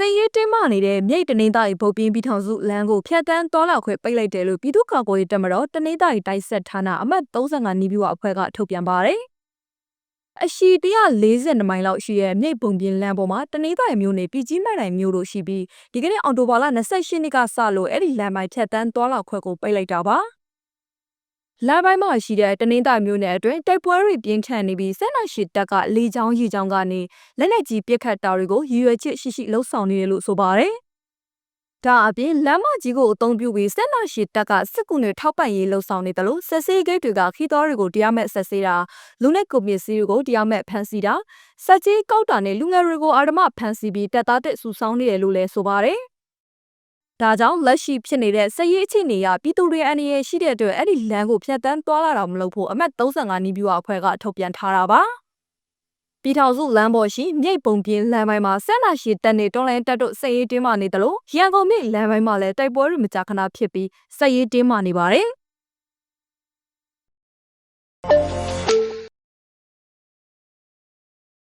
စိတ်ရေးတင်းမာနေတဲ့မြိတ်တနင်္သာရီဗုတ်ပြင်းပြည်ထောင်စုလမ်းကိုဖျက်တမ်းတော်လာခွင့်ပိတ်လိုက်တယ်လို့ပြည်သူ့ကာကွယ်ရေးတပ်မတော်တနင်္သာရီတိုက်ဆက်ဌာနအမှတ်35နီးပြူအဖွဲ့ကထုတ်ပြန်ပါတယ်။အရှိ140မိုင်လောက်ရှိတဲ့မြိတ်ပုံပြင်းလမ်းပေါ်မှာတနင်္သာရီမြို့နယ်ပြည်ကြီးမိုင်တိုင်းမြို့တို့ရှိပြီးဒီကနေ့အော်တိုဘာလ28နှစ်ကစလို့အဲ့ဒီလမ်းပိုင်းဖြတ်တန်းတော်လာခွင့်ကိုပိတ်လိုက်တာပါ။ လမ်းပိုင်းမှာရှိတဲ့တနင်္သာရီမြို့နယ်အတွင်းတိုက်ပွဲတွေပြင်းထန်နေပြီးဆက်လက်ရှိတပ်ကလေချောင်းရီချောင်းကနေလက်နက်ကြီးပစ်ခတ်တာတွေကိုရည်ရွယ်ချက်ရှိရှိလှုံ့ဆော်နေတယ်လို့ဆိုပါတယ်။ဒါအပြင်လမ်းမကြီးကိုအုံပြုပြီးဆက်လက်ရှိတပ်ကစစ်ကူနဲ့ထောက်ပံ့ရေးလှုံ့ဆော်နေတယ်လို့ဆက်စေးဂိတ်တွေကခီးတော်တွေကိုတရားမဲ့ဆက်စေးတာလူနဲ့ကုန်ပစ္စည်းတွေကိုတရားမဲ့ဖမ်းဆီးတာစက်ကြီးကောက်တာနဲ့လူငယ်တွေကိုအာဓမဖမ်းဆီးပြီးတပ်သားတက်ဆူဆောင်းနေတယ်လို့လည်းဆိုပါတယ်။ ဒါကြောင့်လက်ရှိဖြစ်နေတဲ့စရေးအခြေအနေအရပြည်သူတွေအနေနဲ့ရှိတဲ့အတွက်အဲ့ဒီလမ်းကိုဖျက်တမ်းသွားလာတာမလုပ်ဖို့အမတ်35နီးပြူအဖွဲ့ကထုတ်ပြန်ထားတာပါ။ပြည်ထောင်စုလမ်းပေါ်ရှိမြိတ်ပုံပြင်းလမ်းပိုင်းမှာဆက်နာရှိတက်နေတွန်းလိုင်းတက်တို့စက်ရေးတင်းမာနေတယ်လို့ရန်ကုန်မြို့လမ်းပိုင်းမှာလည်းတိုက်ပွဲတွေမကြာခဏဖြစ်ပြီးစက်ရေးတင်းမာနေပါတယ်။